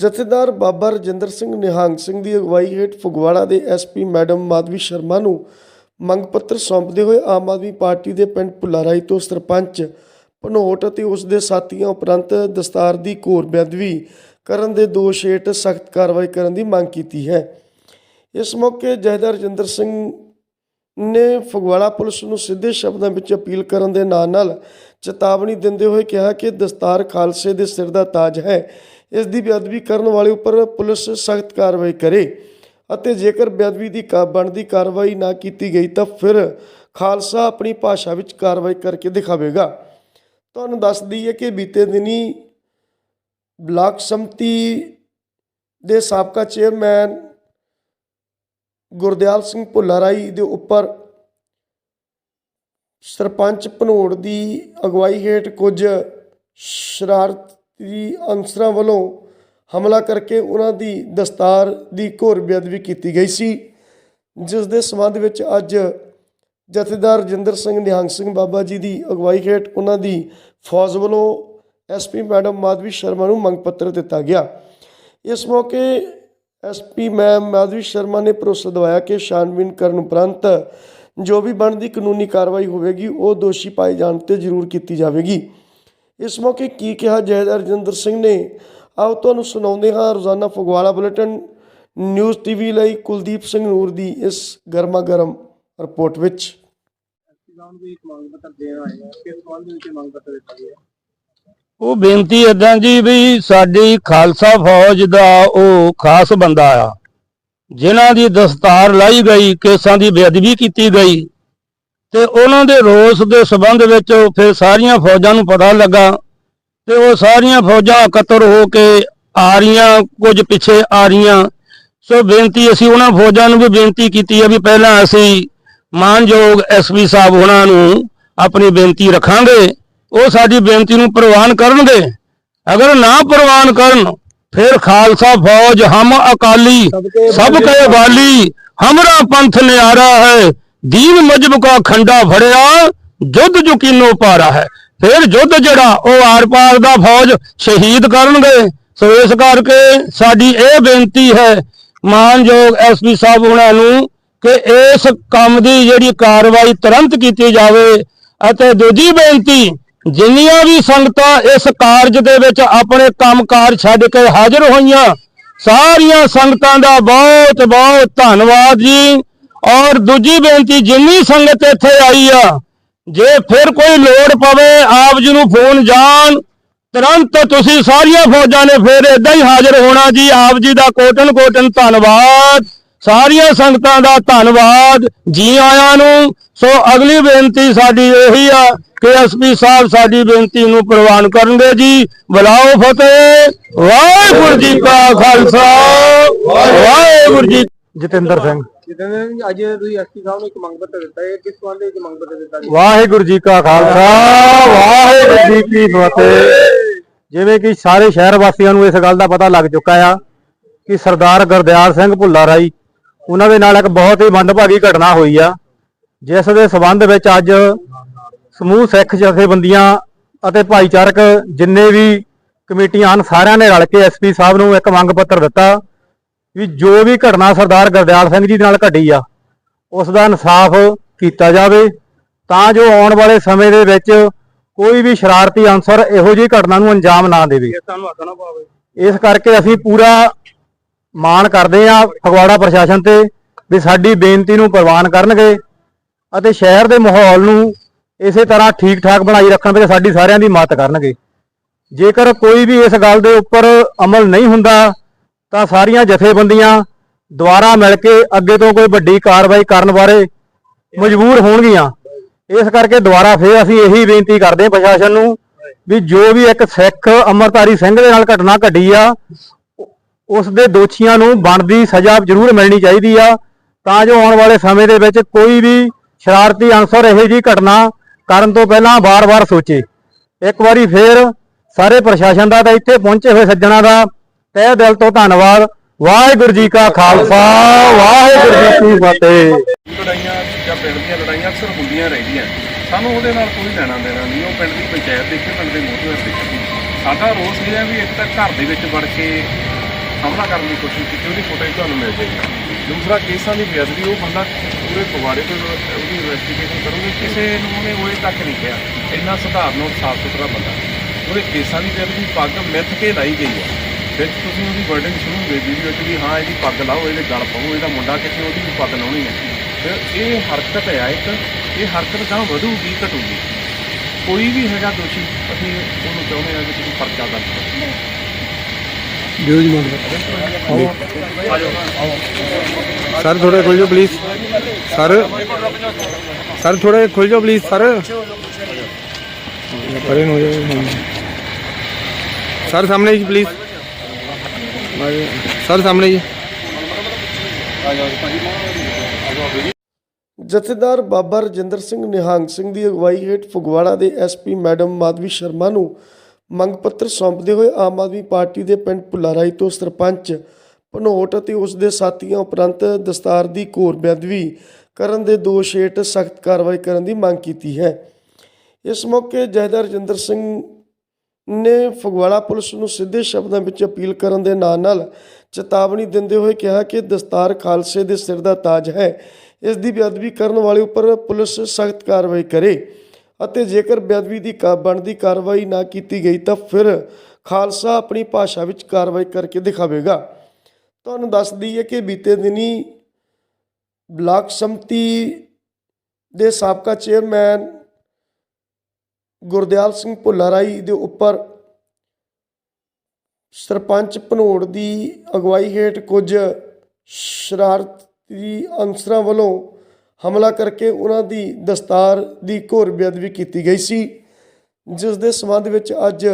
ਜਥੇਦਾਰ ਬਾਬਾ ਰਜਿੰਦਰ ਸਿੰਘ ਨਿਹੰਗ ਸਿੰਘ ਦੀ ਅਗਵਾਈ ਹੇਠ ਫਗਵਾੜਾ ਦੇ ਐਸਪੀ ਮੈਡਮ ਮਾਧਵੀ ਸ਼ਰਮਾ ਨੂੰ ਮੰਗ ਪੱਤਰ ਸੌਂਪਦੇ ਹੋਏ ਆਮ ਆਦਮੀ ਪਾਰਟੀ ਦੇ ਪਿੰਡ ਭੁੱਲਾਰਾਈ ਤੋਂ ਸਰਪੰਚ ਭਨੋਟ ਅਤੇ ਉਸ ਦੇ ਸਾਥੀਆਂ ਉਪਰੰਤ ਦਸਤਾਰ ਦੀ ਘੋਰ ਬੇਅਦਬੀ ਕਰਨ ਦੇ ਦੋਸ਼ ਹੇਠ ਸਖਤ ਕਾਰਵਾਈ ਕਰਨ ਦੀ ਮੰਗ ਕੀਤੀ ਹੈ। ਇਸ ਮੌਕੇ ਜਥੇਦਾਰ ਰਜਿੰਦਰ ਸਿੰਘ ਨੇ ਫਗਵਾੜਾ ਪੁਲਿਸ ਨੂੰ ਸਿੱਧੇ ਸ਼ਬਦਾਂ ਵਿੱਚ ਅਪੀਲ ਕਰਨ ਦੇ ਨਾਲ ਨਾਲ ਚੇਤਾਵਨੀ ਦਿੰਦੇ ਹੋਏ ਕਿਹਾ ਕਿ ਦਸਤਾਰ ਖਾਲਸੇ ਦੇ ਸਿਰ ਦਾ ਤਾਜ ਹੈ। ਇਸ ਦੀ ਬੇਅਦਬੀ ਕਰਨ ਵਾਲੇ ਉੱਪਰ ਪੁਲਿਸ ਸਖਤ ਕਾਰਵਾਈ ਕਰੇ ਅਤੇ ਜੇਕਰ ਬੇਅਦਬੀ ਦੀ ਬਣਦੀ ਕਾਰਵਾਈ ਨਾ ਕੀਤੀ ਗਈ ਤਾਂ ਫਿਰ ਖਾਲਸਾ ਆਪਣੀ ਭਾਸ਼ਾ ਵਿੱਚ ਕਾਰਵਾਈ ਕਰਕੇ ਦਿਖਾਵੇਗਾ। ਤੁਹਾਨੂੰ ਦੱਸ ਦਈਏ ਕਿ ਬੀਤੇ ਦਿਨੀ ਬਲਾਕ ਸੰਮਤੀ ਦੇ ਸਾਬਕਾ ਚੇਅਰਮੈਨ ਗੁਰਦਿਆਲ ਸਿੰਘ ਭੁੱਲਾਰਾਈ ਦੇ ਉੱਪਰ ਸਰਪੰਚ ਭਨੋੜ ਦੀ ਅਗਵਾਈ ਹੇਠ ਕੁਝ ਸ਼ਰਾਰਤੀ ਅਨਸਰਾਂ ਵੱਲੋਂ ਹਮਲਾ ਕਰਕੇ ਉਹਨਾਂ ਦੀ ਦਸਤਾਰ ਦੀ ਘੋਰ ਬੇਅਦਬੀ ਕੀਤੀ ਗਈ ਸੀ, ਜਿਸ ਦੇ ਸੰਬੰਧ ਵਿੱਚ ਅੱਜ ਜਥੇਦਾਰ ਰਜਿੰਦਰ ਸਿੰਘ ਨਿਹੰਗ ਸਿੰਘ ਬਾਬਾ ਜੀ ਦੀ ਅਗਵਾਈ ਹੇਠ ਉਹਨਾਂ ਦੀ ਫੌਜ ਵੱਲੋਂ ਐਸਪੀ ਮੈਡਮ ਮਾਧਵੀ ਸ਼ਰਮਾ ਨੂੰ ਮੰਗ ਪੱਤਰ ਦਿੱਤਾ ਗਿਆ। ਇਸ ਮੌਕੇ ਐਸਪੀ ਮੈਮ ਮਾਧਵੀ ਸ਼ਰਮਾ ਨੇ ਭਰੋਸਾ ਦਿਵਾਇਆ ਕਿ ਛਾਨਬੀਨ ਕਰਨ ਉਪਰੰਤ ਜੋ ਵੀ ਬਣਦੀ ਕਾਨੂੰਨੀ ਕਾਰਵਾਈ ਹੋਵੇਗੀ, ਉਹ ਦੋਸ਼ੀ ਪਾਏ ਜਾਣ ਤੇ ਜ਼ਰੂਰ ਕੀਤੀ ਜਾਵੇਗੀ। ਇਸ ਮੌਕੇ ਕੀ ਕਿਹਾ ਜੈਦਾਰ ਰਜਿੰਦਰ ਸਿੰਘ ਨੇ? ਆਓ ਤੁਹਾਨੂੰ ਸੁਣਾਉਂਦੇ ਹਾਂ ਰੋਜ਼ਾਨਾ ਫਗਵਾੜਾ ਬੁਲੇਟਿਨ ਨਿਊਜ਼ ਟੀਵੀ ਲਈ ਕੁਲਦੀਪ ਸਿੰਘ ਨੂਰ ਦੀ ਇਸ ਗਰਮਾ ਗਰਮ ਰਿਪੋਰਟ ਵਿੱਚ। ਉਹ ਬੇਨਤੀ ਏਦਾਂ ਜੀ ਵੀ ਸਾਡੀ ਖਾਲਸਾ ਫੌਜ ਦਾ ਉਹ ਖਾਸ ਬੰਦਾ ਆ, ਜਿਨ੍ਹਾਂ ਦੀ ਦਸਤਾਰ ਲਾਈ ਗਈ, ਕੇਸਾਂ ਦੀ ਬੇਅਦਬੀ ਕੀਤੀ ਗਈ ਤੇ ਉਹਨਾਂ ਦੇ ਰੋਸ ਦੇ ਸਬੰਧ ਵਿੱਚ ਫਿਰ ਸਾਰੀਆਂ ਫੌਜਾਂ ਨੂੰ ਪਤਾ ਲੱਗਾ ਤੇ ਉਹ ਸਾਰੀਆਂ ਫੌਜਾਂ ਇਕੱਤਰ ਹੋ ਕੇ ਆ ਰਹੀਆਂ, ਕੁਝ ਪਿੱਛੇ ਆ ਰਹੀਆਂ। ਸੋ ਬੇਨਤੀ, ਅਸੀਂ ਉਹਨਾਂ ਫੌਜਾਂ ਨੂੰ ਵੀ ਬੇਨਤੀ ਕੀਤੀ ਹੈ ਵੀ ਪਹਿਲਾਂ ਅਸੀਂ ਮਾਨਯੋਗ ਐਸਪੀ ਸਾਹਿਬ ਉਹਨਾਂ ਨੂੰ ਆਪਣੀ ਬੇਨਤੀ ਰੱਖਾਂਗੇ। ਉਹ ਸਾਡੀ ਬੇਨਤੀ ਨੂੰ ਪ੍ਰਵਾਨ ਕਰਨਗੇ। ਅਗਰ ਨਾ ਪ੍ਰਵਾਨ ਕਰਨ, ਫਿਰ ਖਾਲਸਾ ਫੌਜ, ਹਮ ਅਕਾਲੀ, ਸਭ ਕੇ ਵਾਲੀ, ਹਮਰਾ ਪੰਥ ਨਿਆਰਾ ਹੈ। ਦੀਨ ਮਜਬ ਕਾ ਖੰਡਾ ਫੜਿਆ ਜੁੱਧ ਜੁਕੀਨੋ ਪਾਰਾ ਹੈ। ਫਿਰ ਜੁੱਧ ਜਿਹੜਾ, ਉਹ ਆਰ ਪਾਰ ਦਾ ਫੌਜ ਸ਼ਹੀਦ ਕਰਨਗੇ। ਸੋ ਇਸ ਕਰਕੇ ਸਾਡੀ ਇਹ ਬੇਨਤੀ ਹੈ, ਮਾਨਯੋਗ ਐਸਪੀ ਸਾਹਿਬ ਉਹਨਾਂ ਨੂੰ, ਕਿ ਇਸ ਕੰਮ ਦੀ ਜਿਹੜੀ ਕਾਰਵਾਈ ਤੁਰੰਤ ਕੀਤੀ ਜਾਵੇ। ਅਤੇ ਦੂਜੀ ਬੇਨਤੀ, ਜਿੰਨੀਆਂ ਵੀ ਸੰਗਤਾਂ ਇਸ ਕਾਰਜ ਦੇ ਵਿੱਚ ਆਪਣੇ ਕੰਮਕਾਰ ਛੱਡ ਕੇ ਹਾਜ਼ਰ ਹੋਈਆਂ, ਸਾਰੀਆਂ ਸੰਗਤਾਂ ਦਾ ਬਹੁਤ ਬਹੁਤ ਧੰਨਵਾਦ ਜੀ। ਔਰ ਦੂਜੀ ਬੇਨਤੀ ਜਿੰਨੀ ਸੰਗਤ ਇੱਥੇ ਆਈ ਆ ਜੇ ਫਿਰ ਕੋਈ ਲੋੜ ਪਵੇ ਆਪ ਜੀ ਨੂੰ ਫੋਨ ਜਾਣ। ਤੁਰੰਤ ਤੁਸੀਂ ਸਾਰੀਆਂ ਫੌਜਾਂ ਨੇ ਫਿਰ ਇਦਾਂ ਹੀ ਹਾਜ਼ਰ ਹੋਣਾ ਜੀ। ਆਪ ਜੀ ਦਾ ਕੋਟਨ ਕੋਟਨ ਧੰਨਵਾਦ। ਸਾਰੀਆਂ ਸੰਗਤਾਂ ਦਾ ਧੰਨਵਾਦ। ਜੀ ਆਇਆਂ ਨੂੰ। ਸੋ ਅਗਲੀ ਬੇਨਤੀ ਸਾਡੀ ਇਹੀ ਆ ਕਿ ਐਸਪੀ ਸਾਹਿਬ ਸਾਡੀ ਬੇਨਤੀ ਨੂੰ ਪ੍ਰਵਾਨ ਕਰਨਗੇ ਜੀ। ਬੁਲਾਓ ਫਤਿਹ। ਵਾਹਿਗੁਰੂ ਜੀ ਕਾ ਖਾਲਸਾ। ਵਾਹਿਗੁਰੂ ਜੀ ਜਤਿੰਦਰ ਸਿੰਘ। ਜਿੱਦਾਂ ਅੱਜ ਤੁਸੀਂ ਐਸਪੀ ਸਾਹਿਬ ਨੂੰ ਇੱਕ ਮੰਗ ਪੱਤਰ ਦਿੱਤਾ ਹੈ। ਕਿਸ ਸੰਬੰਧ ਵਿੱਚ ਮੰਗ ਪੱਤਰ ਦਿੱਤਾ ਗਿਆ ਵਾਹਿਗੁਰੂ ਜੀ ਕਾ ਖਾਲਸਾ, ਵਾਹਿਗੁਰੂ ਜੀ ਕੀ ਫਤਿਹ। ਜਿਵੇਂ ਕਿ ਸਾਰੇ ਸ਼ਹਿਰ ਵਾਸੀਆਂ ਨੂੰ ਇਸ ਗੱਲ ਦਾ ਪਤਾ ਲੱਗ ਚੁੱਕਾ ਆ ਕਿ ਸਰਦਾਰ ਗੁਰਦਿਆਲ ਸਿੰਘ ਭੁੱਲਾ ਰਾਈ, ਉਹਨਾਂ ਦੇ ਨਾਲ ਇੱਕ ਬਹੁਤ ਹੀ ਮੰਦਭਾਗੀ ਘਟਨਾ ਹੋਈ ਆ, ਜਿਸ ਦੇ ਸਬੰਧ ਵਿੱਚ ਅੱਜ ਸਮੂਹ ਸਿੱਖ ਜਥੇਬੰਦੀਆਂ ਅਤੇ ਭਾਈਚਾਰਕ ਜਿੰਨੇ ਵੀ ਕਮੇਟੀਆਂ ਹਨ, ਸਾਰਿਆਂ ਨੇ ਰਲ ਕੇ ਐਸਪੀ ਸਾਹਿਬ ਨੂੰ ਇੱਕ ਮੰਗ ਪੱਤਰ ਦਿੱਤਾ। ਵੀ ਜੋ ਵੀ ਘਟਨਾ ਸਰਦਾਰ ਗੁਰਦਿਆਲ ਸਿੰਘ ਜੀ ਦੇ ਨਾਲ ਘਟੀ ਆ ਉਸ ਦਾ ਇਨਸਾਫ ਕੀਤਾ ਜਾਵੇ ਤਾਂ ਜੋ ਆਉਣ ਵਾਲੇ ਸਮੇਂ ਦੇ ਵਿੱਚ ਕੋਈ ਵੀ ਸ਼ਰਾਰਤੀ ਅਨਸਰ ਇਹੋ ਜਿਹੀ ਘਟਨਾ ਨੂੰ ਅੰਜਾਮ ਨਾ ਦੇਵੇ। ਇਸ ਕਰਕੇ ਅਸੀਂ ਪੂਰਾ ਮਾਣ ਕਰਦੇ ਹਾਂ ਫਗਵਾੜਾ ਪ੍ਰਸ਼ਾਸਨ ਤੇ ਵੀ ਸਾਡੀ ਬੇਨਤੀ ਨੂੰ ਪ੍ਰਵਾਨ ਕਰਨਗੇ ਅਤੇ ਸ਼ਹਿਰ ਦੇ ਮਾਹੌਲ ਨੂੰ ਇਸੇ ਤਰ੍ਹਾਂ ਠੀਕ ਠਾਕ ਬਣਾਈ ਰੱਖਣ ਵਿੱਚ ਸਾਡੀ ਸਾਰਿਆਂ ਦੀ ਮਦਦ ਕਰਨਗੇ। ਜੇਕਰ ਕੋਈ ਵੀ ਇਸ ਗੱਲ ਦੇ ਉੱਪਰ ਅਮਲ ਨਹੀਂ ਹੁੰਦਾ ਤਾਂ ਸਾਰੀਆਂ ਜਥੇਬੰਦੀਆਂ ਦੁਆਰਾ ਮਿਲ ਕੇ ਅੱਗੇ ਤੋਂ ਕੋਈ ਵੱਡੀ ਕਾਰਵਾਈ ਕਰਨ ਬਾਰੇ ਮਜਬੂਰ ਹੋਣਗੀਆਂ। ਇਸ ਕਰਕੇ ਦੁਬਾਰਾ ਫੇਰ ਅਸੀਂ ਇਹੀ ਬੇਨਤੀ ਕਰਦੇ ਹਾਂ ਪ੍ਰਸ਼ਾਸਨ ਨੂੰ ਵੀ ਜੋ ਵੀ ਇੱਕ ਸਿੱਖ ਅਮਰਤਾਰੀ ਸਿੰਘ ਦੇ ਨਾਲ ਘਟਨਾ ਘਟੀ ਆ, ਉਸ ਦੇ ਦੋਸ਼ੀਆਂ ਨੂੰ ਬਣਦੀ ਸਜ਼ਾ ਜ਼ਰੂਰ ਮਿਲਣੀ ਚਾਹੀਦੀ ਆ। ਤਾਂ ਜੋ ਆਉਣ ਵਾਲੇ ਸਮੇਂ ਦੇ ਵਿੱਚ ਕੋਈ ਵੀ ਸ਼ਰਾਰਤੀ ਅਨਸਰ ਇਹੋ ਜਿਹੀ ਘਟਨਾ ਕਰਨ ਤੋਂ ਪਹਿਲਾਂ ਵਾਰ-ਵਾਰ ਸੋਚੇ। ਇੱਕ ਵਾਰੀ ਫੇਰ ਸਾਰੇ ਪ੍ਰਸ਼ਾਸਨ ਦਾ ਤਾਂ ਇੱਥੇ ਪਹੁੰਚੇ ਹੋਏ ਸੱਜਣਾ ਦਾ ਤਹਿ ਦਿਲ ਤੋਂ ਧੰਨਵਾਦ। ਵਾਹਿਗੁਰੂ ਜੀ ਕਾ ਖਾਲਸਾ, ਵਾਹਿਗੁਰੂ ਜੀ ਕੀ ਫਤਿਹ। ਲੜਾਈਆਂ ਜਾਂ ਪਿੰਡ ਦੀਆਂ ਲੜਾਈਆਂ ਅਕਸਰ ਹੁੰਦੀਆਂ ਰਹਿੰਦੀਆਂ। ਸਾਨੂੰ ਉਹਦੇ ਨਾਲ ਕੋਈ ਲੈਣਾ ਦੇਣਾ ਨਹੀਂ, ਉਹ ਪਿੰਡ ਦੀ ਪੰਚਾਇਤ ਦੇਖੇ ਪਿੰਡ ਦੇ ਮੋਹਤਵਰ ਦੇਖੇ ਸਾਡਾ ਰੋਸ ਇਹ ਹੈ ਵੀ ਇੱਕ ਤਾਂ ਘਰ ਦੇ ਵਿੱਚ ਵੜ ਕੇ ਹਮਲਾ ਕਰਨ ਦੀ ਕੋਸ਼ਿਸ਼ ਕੀਤੀ, ਉਹਦੀ ਫੁਟੇਜ ਤੁਹਾਨੂੰ ਮਿਲ ਜਾਏਗੀ। ਦੂਸਰਾ, ਕੇਸਾਂ ਦੀ ਬੇਅਦਬੀ, ਉਹ ਬੰਦਾ ਪੂਰੇ ਫਗਵਾੜੇ ਤੋਂ ਉਹਦੀ ਇਨਵੈਸਟੀਗੇਸ਼ਨ ਕਰੋਗੇ, ਕਿਸੇ ਨੂੰ ਉਹਨੇ ਉਹ ਤੱਕ ਨਹੀਂ ਕਿਹਾ। ਇੰਨਾ ਸਧਾਰਨ ਔਰ ਸਾਫ਼ ਸੁਥਰਾ ਬੰਦਾ। ਉਹਦੇ ਕੇਸਾਂ ਦੀ ਬੇਅਦਬੀ ਪੱਗ ਮਿੱਥ ਕੇ ਲਾਈ ਗਈ ਹੈ। ਵਿੱਚ ਤੁਸੀਂ ਉਹਦੀ ਵਰਡਿੰਗ ਸੁਣੋਗੇ ਵੀਡੀਓ 'ਚ ਵੀ ਹਾਂ ਇਹਦੀ ਪੱਗ ਲਾਓ ਇਹਦੇ ਗਲ ਪਾਓ ਇਹਦਾ ਮੁੰਡਾ ਕਿੱਥੇ ਉਹਦੀ ਵੀ ਪੱਗ ਲਾਉਣੀ ਹੈ। ਫਿਰ ਇਹ ਹਰਕਤ ਹੈ ਇੱਕ ਇਹ ਹਰਕਤ ਗਾਂ ਵਧੂਗੀ ਘਟੂਗੀ। ਕੋਈ ਵੀ ਹੈਗਾ ਦੋਸ਼ੀ ਅਸੀਂ ਉਹਨੂੰ ਚਾਹੁੰਦੇ ਹਾਂ ਕਿ ਤੁਸੀਂ ਪਰਚਾ ਦਰਜ ਕਰੋ। ਸਰ ਥੋੜਾ ਖੁੱਲ ਜਾਓ ਪਲੀਜ਼ ਸਰ ਸਰ ਥੋੜਾ ਖੁੱਲ ਜਾਓ ਪਲੀਜ਼ ਸਰ ਪਰੇ ਨੂੰ ਸਰ ਸਾਹਮਣੇ ਜੀ ਪਲੀਜ਼ ਸਰ, ਸਾਹਮਣੇ ਜੀ। ਜਥੇਦਾਰ ਬਾਬਾ ਰਜਿੰਦਰ ਸਿੰਘ ਨਿਹੰਗ ਸਿੰਘ ਦੀ ਅਗਵਾਈ ਹੇਠ ਫਗਵਾੜਾ ਦੇ ਐਸਪੀ ਮੈਡਮ ਮਾਧਵੀ ਸ਼ਰਮਾ ਨੂੰ ਮੰਗ ਪੱਤਰ ਸੌਂਪਦੇ ਹੋਏ ਆਮ ਆਦਮੀ ਪਾਰਟੀ ਦੇ ਪਿੰਡ ਭੁੱਲਾਰਾਈ ਤੋਂ ਸਰਪੰਚ ਭਨੋਟ ਅਤੇ ਉਸ ਦੇ ਸਾਥੀਆਂ ਉਪਰੰਤ ਦਸਤਾਰ ਦੀ ਘੋਰ ਬੇਅਦਬੀ ਕਰਨ ਦੇ ਦੋਸ਼ ਹੇਠ ਸਖਤ ਕਾਰਵਾਈ ਕਰਨ ਦੀ ਮੰਗ ਕੀਤੀ ਹੈ। ਇਸ ਮੌਕੇ ਜਥੇਦਾਰ ਰਜਿੰਦਰ ਸਿੰਘ ਨੇ ਫਗਵਾੜਾ ਪੁਲਿਸ ਨੂੰ ਸਿੱਧੇ ਸ਼ਬਦਾਂ ਵਿੱਚ ਅਪੀਲ ਕਰਨ ਦੇ ਨਾਲ ਨਾਲ ਚੇਤਾਵਨੀ ਦਿੰਦੇ ਹੋਏ ਕਿਹਾ ਕਿ ਦਸਤਾਰ ਖਾਲਸੇ ਦੇ ਸਿਰ ਦਾ ਤਾਜ ਹੈ। ਇਸ ਦੀ ਬੇਅਦਬੀ ਕਰਨ ਵਾਲੇ ਉੱਪਰ ਪੁਲਿਸ ਸਖਤ ਕਾਰਵਾਈ ਕਰੇ ਅਤੇ ਜੇਕਰ ਬੇਅਦਬੀ ਦੀ ਕਾ, ਬਣਦੀ ਕਾਰਵਾਈ ਨਾ ਕੀਤੀ ਗਈ ਤਾਂ ਫਿਰ ਖਾਲਸਾ ਆਪਣੀ ਭਾਸ਼ਾ ਵਿੱਚ ਕਾਰਵਾਈ ਕਰਕੇ ਦਿਖਾਵੇਗਾ। ਤੁਹਾਨੂੰ ਦੱਸ ਦਈਏ ਕਿ ਬੀਤੇ ਦਿਨੀ ਬਲਾਕ ਸੰਮਤੀ ਦੇ ਸਾਬਕਾ ਚੇਅਰਮੈਨ ਗੁਰਦਿਆਲ ਸਿੰਘ ਭੁੱਲਾਰਾਈ ਦੇ ਉੱਪਰ ਸਰਪੰਚ ਭਨੋੜ ਦੀ ਅਗਵਾਈ ਹੇਠ ਕੁਝ ਸ਼ਰਾਰਤੀ ਅਨਸਰਾਂ ਵੱਲੋਂ ਹਮਲਾ ਕਰਕੇ ਉਹਨਾਂ ਦੀ ਦਸਤਾਰ ਦੀ ਘੋਰ ਬੇਅਦਬੀ ਕੀਤੀ ਗਈ ਸੀ, ਜਿਸ ਦੇ ਸਬੰਧ ਵਿੱਚ ਅੱਜ